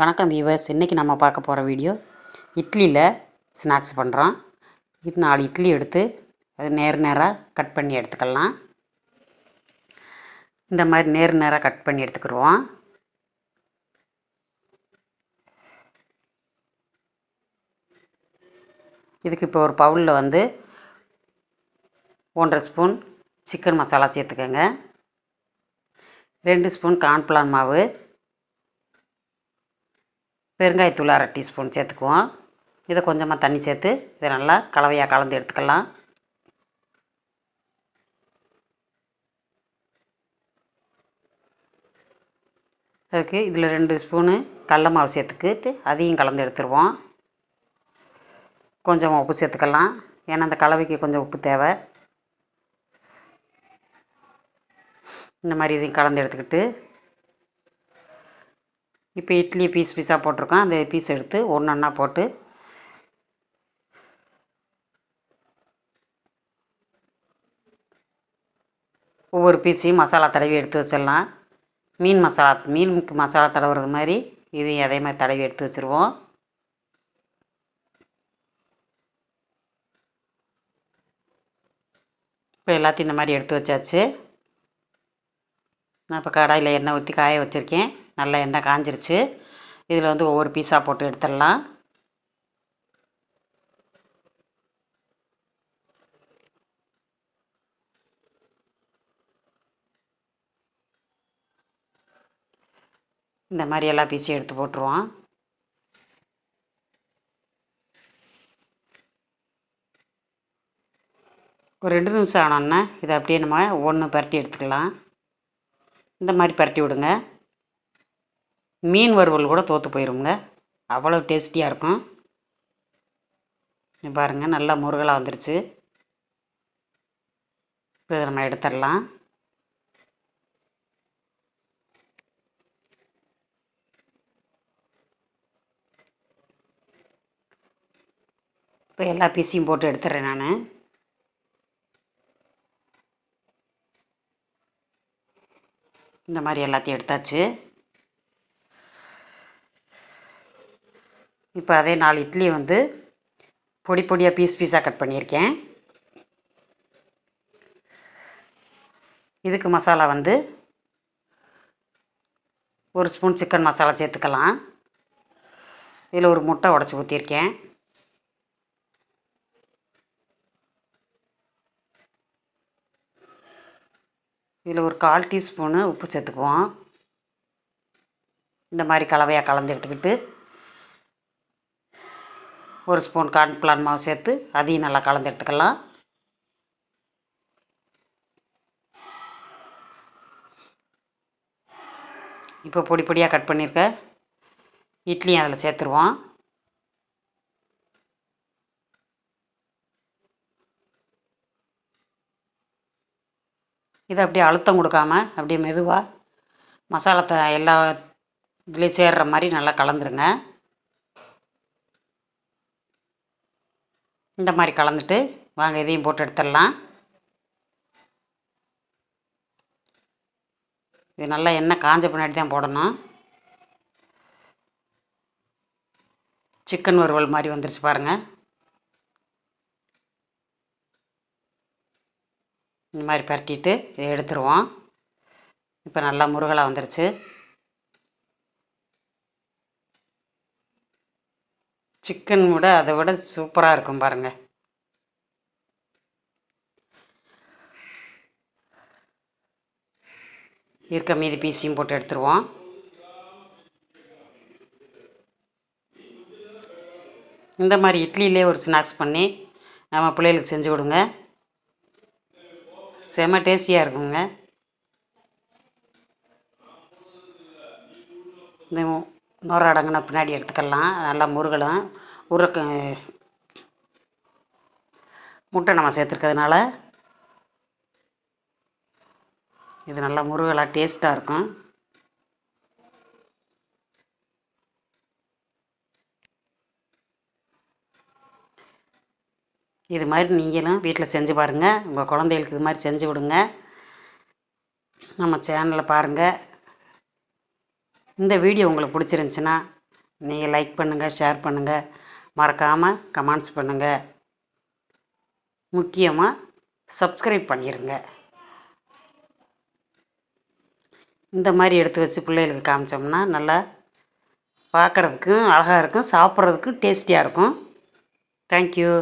வணக்கம் வியூவர்ஸ் இன்றைக்கி நம்ம பார்க்க போகிற வீடியோ இட்லியில் ஸ்நாக்ஸ் பண்ணுறோம் இது நாலு இட்லி எடுத்து அது நேர் நேராக கட் பண்ணி எடுத்துக்கலாம். இந்த மாதிரி நேர் நேராக கட் பண்ணி எடுத்துக்கிடுவோம் இதுக்கு இப்போ ஒரு பவுலில் வந்து ஒன்றரை ஸ்பூன் சிக்கன் மசாலா சேர்த்துக்கோங்க. ரெண்டு ஸ்பூன் கார்ன்ஃப்ளார் மாவு. பெருங்காயத்தூள் அரை டீஸ்பூன் சேர்த்துக்குவோம். இதை கொஞ்சமாக தண்ணி சேர்த்து இதை நல்லா கலவையாக கலந்து எடுத்துக்கலாம். அதுக்கு இதில் ரெண்டு ஸ்பூனு கடல மாவு சேர்த்துக்கிட்டு அதையும் கலந்து எடுத்துருவோம். கொஞ்சம் உப்பு சேர்த்துக்கலாம். ஏன்னா அந்த கலவைக்கு கொஞ்சம் உப்பு தேவை. இந்த மாதிரி இதையும் கலந்து எடுத்துக்கிட்டு இப்போ இட்லி பீஸ் பீஸாக போட்டிருக்கோம். அந்த பீஸ் எடுத்து ஒன்று ஒன்றா போட்டு ஒவ்வொரு பீஸையும் மசாலா தடவி எடுத்து வச்சிடலாம். மீன் மசாலா மீனுக்கு மசாலா தடவுறது மாதிரி இதையும் அதே மாதிரி தடவி எடுத்து வச்சுருவோம். இப்போ எல்லாத்தையும் இந்த மாதிரி எடுத்து வச்சாச்சு. நான் இப்போ கடாயில் எண்ணெய் ஊற்றி காய வச்சுருக்கேன். நல்லா எண்ணெய் காஞ்சிருச்சு. இதில் வந்து ஒவ்வொரு பீஸாக போட்டு எடுத்துடலாம். இந்த மாதிரி எல்லா பீஸையும் எடுத்து போட்டுருவோம். ஒரு ரெண்டு நிமிஷம் ஆனோன்னா இதை அப்படியே நம்ம ஒன்று பரட்டி எடுத்துக்கலாம். இந்த மாதிரி பரட்டி விடுங்க. மீன் வறுவல் கூட தோற்று போயிருங்க. அவ்வளோ டேஸ்டியாக இருக்கும். பாருங்கள் நல்லா முருகலாக வந்துருச்சு. இதை நம்ம எடுத்துடலாம். இப்போ எல்லா பீஸையும் போட்டு எடுத்துடுறேன் நான். இந்த மாதிரி எல்லாத்தையும் எடுத்தாச்சு. இப்போ அதே நாலு இட்லி வந்து பொடி பொடியாக பீஸ் பீஸாக கட் பண்ணியிருக்கேன். இதுக்கு மசாலா வந்து ஒரு ஸ்பூன் சிக்கன் மசாலா சேர்த்துக்கலாம். இதில் ஒரு முட்டை உடச்சி ஊற்றிருக்கேன் இதில் ஒரு கால் டீஸ்பூனு உப்பு சேர்த்துக்குவோம். இந்த மாதிரி கலவையாக கலந்து எடுத்துக்கிட்டு ஒரு ஸ்பூன் கார்ன்ஃப்ளான் மாவு சேர்த்து அதையும் நல்லா கலந்து எடுத்துக்கலாம். இப்போ பொடி பொடியாக கட் பண்ணியிருக்க இட்லியும் அதில் சேர்த்துருவோம். இதை அப்படியே அழுத்தம் கொடுக்காம அப்படியே மெதுவாக மசாலா எல்லா இதுலேயும் சேர்கிற மாதிரி நல்லா கலந்துருங்க. இந்த மாதிரி கலந்துட்டு வாங்க இதையும் போட்டு எடுத்துடலாம். இது நல்லா எண்ணெய் காஞ்ச பின்னாடி தான் போடணும். சிக்கன் வறுவல் மாதிரி வந்துருச்சு பாருங்கள் இந்த மாதிரி பரட்டிட்டு இதை எடுத்துருவோம். இப்போ நல்லா முருகலாக வந்துருச்சு. சிக்கன் விட அதை விட சூப்பராக இருக்கும் பாருங்கள் இருக்க மீதி பீஸையும் போட்டு எடுத்துருவோம். இந்த மாதிரி இட்லியிலே ஒரு ஸ்நாக்ஸ் பண்ணி நம்ம பிள்ளைகளுக்கு செஞ்சு கொடுங்க. செம டேஸ்டியாக இருக்குங்க. இந்த நுர அடங்கின பின்னாடி எடுத்துக்கலாம். நல்லா முருகலும் உருக்க முட்டை நம்ம சேர்த்துருக்கிறதுனால. இது நல்லா முருகலாக டேஸ்ட்டாக இருக்கும். இது மாதிரி நீங்களும் வீட்டில் செஞ்சு பாருங்கள் உங்கள் குழந்தைகளுக்கு இது மாதிரி செஞ்சு விடுங்க நம்ம சேனலை பாருங்கள் இந்த வீடியோ உங்களுக்கு பிடிச்சிருந்துச்சின்னா நீங்கள் லைக் பண்ணுங்கள் ஷேர் பண்ணுங்கள் மறக்காமல் கமெண்ட்ஸ் பண்ணுங்கள் முக்கியமாக சப்ஸ்கிரைப் பண்ணிடுங்க இந்த மாதிரி எடுத்து வச்சு பிள்ளைகளுக்கு காமிச்சோம்னா நல்லா பார்க்குறதுக்கும் அழகாக இருக்கும் சாப்பிட்றதுக்கும் டேஸ்டியாக இருக்கும். தேங்க்யூ